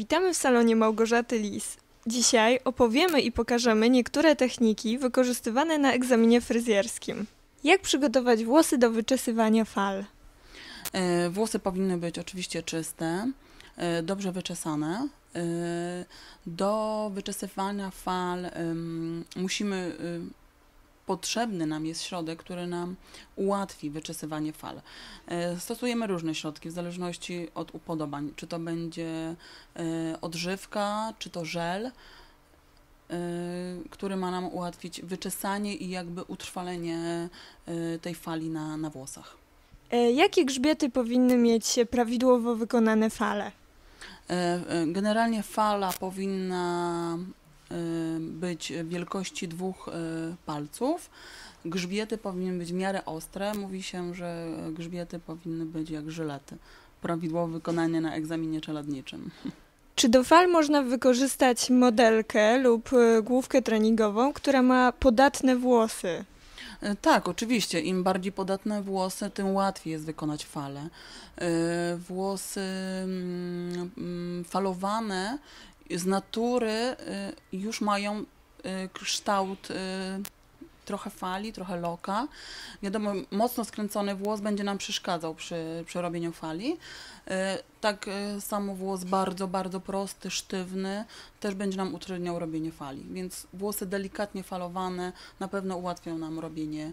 Witamy w salonie Małgorzaty Lis. Dzisiaj opowiemy i pokażemy niektóre techniki wykorzystywane na egzaminie fryzjerskim. Jak przygotować włosy do wyczesywania fal? E, Włosy powinny być oczywiście czyste, e, dobrze wyczesane. E, Do wyczesywania fal musimy, y, potrzebny nam jest środek, który nam ułatwi wyczesywanie fal. E, Stosujemy różne środki w zależności od upodobań, czy to będzie e, odżywka, czy to żel, e, który ma nam ułatwić wyczesanie i jakby utrwalenie tej fali na, na włosach. Jakie grzbiety powinny mieć prawidłowo wykonane fale? Generalnie fala powinna być wielkości dwóch e, palców. Grzbiety powinny być w miarę ostre. Mówi się, że grzbiety powinny być jak żylety. Prawidłowe wykonanie na egzaminie czeladniczym. Czy do fal można wykorzystać modelkę lub e, główkę treningową, która ma podatne włosy? E, Tak, oczywiście. Im bardziej podatne włosy, tym łatwiej jest wykonać falę. E, Włosy mm, mm, falowane z natury już mają kształt e, trochę fali, trochę loka. Wiadomo, mocno skręcony włos będzie nam przeszkadzał przy, przy robieniu fali. E, Tak samo włos bardzo, bardzo prosty, sztywny też będzie nam utrudniał robienie fali. Więc włosy delikatnie falowane na pewno ułatwią nam robienie,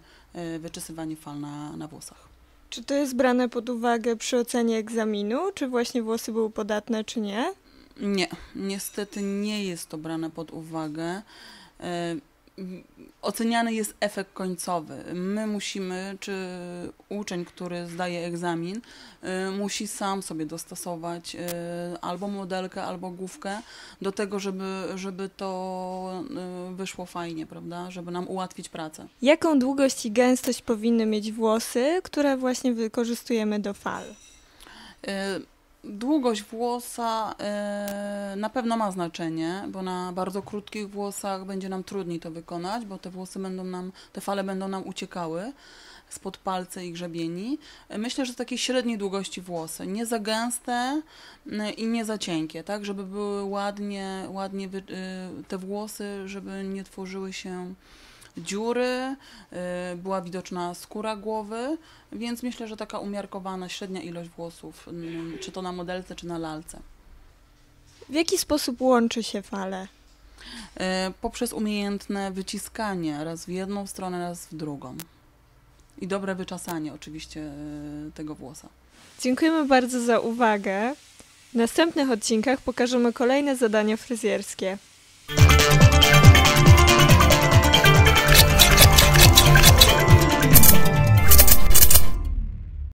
wyczesywanie fal na, na włosach. Czy to jest brane pod uwagę przy ocenie egzaminu, czy właśnie włosy były podatne, czy nie? Nie, niestety nie jest to brane pod uwagę. E, Oceniany jest efekt końcowy. My musimy, czy uczeń, który zdaje egzamin, e, musi sam sobie dostosować e, albo modelkę, albo główkę do tego, żeby, żeby to wyszło fajnie, prawda? Żeby nam ułatwić pracę. Jaką długość i gęstość powinny mieć włosy, które właśnie wykorzystujemy do fal? E, Długość włosa e, na pewno ma znaczenie, bo na bardzo krótkich włosach będzie nam trudniej to wykonać, bo te włosy będą nam, te fale będą nam uciekały spod palce i grzebieni. E, Myślę, że takiej średniej długości włosy, nie za gęste m, i nie za cienkie, tak, żeby były ładnie, ładnie e, te włosy, żeby nie tworzyły się dziury, y, była widoczna skóra głowy, więc myślę, że taka umiarkowana, średnia ilość włosów, mm, czy to na modelce, czy na lalce. W jaki sposób łączy się fale? Y, Poprzez umiejętne wyciskanie raz w jedną stronę, raz w drugą. I dobre wyczasanie oczywiście y, tego włosa. Dziękujemy bardzo za uwagę. W następnych odcinkach pokażemy kolejne zadania fryzjerskie.